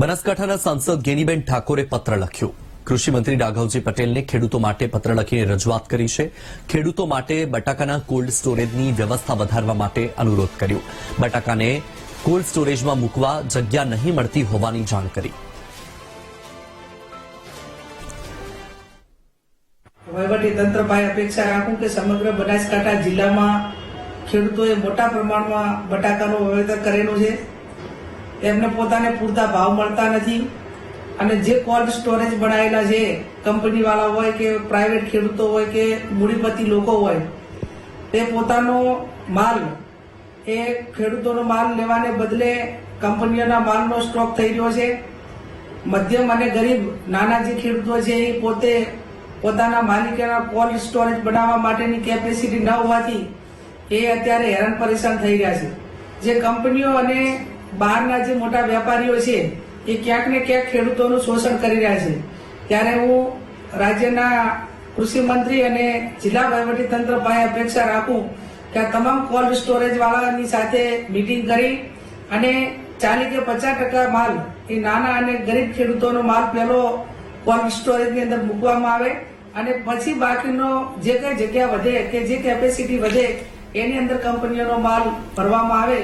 બનાસકાંઠાના સાંસદ ગેનીબેન ઠાકોરે પત્ર લખ્યો. કૃષિમંત્રી રાઘવજી પટેલને ખેડૂતો માટે પત્ર લખીને રજૂઆત કરી છે. ખેડૂતો માટે બટાકાના કોલ્ડ સ્ટોરેજની વ્યવસ્થા વધારવા માટે અનુરોધ કર્યો. બટાકાને કોલ્ડ સ્ટોરેજમાં મૂકવા જગ્યા નહીં મળતી હોવાની જાણ કરી. તંત્ર પાસે અપેક્ષા રાખું કે સમગ્ર બનાસકાંઠા જિલ્લામાં ખેડૂતોએ મોટા પ્રમાણમાં બટાકાનું વાવેતર કરેલું છે. એમને પોતાને પૂરતા ભાવ મળતા નથી. અને જે કોલ્ડ સ્ટોરેજ બનાવેલા છે, કંપનીવાળા હોય કે પ્રાઇવેટ ખેડૂતો હોય કે મૂડીપતિ લોકો હોય તે પોતાનો માલ, એ ખેડૂતોનો માલ લેવાને બદલે કંપનીઓના માલનો સ્ટોક થઈ રહ્યો છે. મધ્યમ અને ગરીબ નાના જે ખેડૂતો છે, એ પોતે પોતાના માલિકોના કોલ્ડ સ્ટોરેજ બનાવવા માટેની કેપેસિટી ન હોવાથી એ અત્યારે હેરાન પરેશાન થઈ રહ્યા છે. જે કંપનીઓ અને બહારના જે મોટા વેપારીઓ છે, એ ક્યાંક ને ક્યાંક ખેડૂતોનું શોષણ કરી રહ્યા છે. ત્યારે હું રાજ્યના કૃષિ મંત્રી અને જિલ્લા વહીવટી તંત્ર પાસે અપેક્ષા રાખું કે આ તમામ કોલ્ડ સ્ટોરેજ વાળાની સાથે મિટિંગ કરી અને ચાલીસ કે પચાસ ટકા માલ, એ નાના અને ગરીબ ખેડૂતોનો માલ પહેલો કોલ્ડ સ્ટોરેજની અંદર મૂકવામાં આવે અને પછી બાકીનો જે કઈ જગ્યા વધે કે જે કેપેસિટી વધે, એની અંદર કંપનીઓનો માલ ભરવામાં આવે.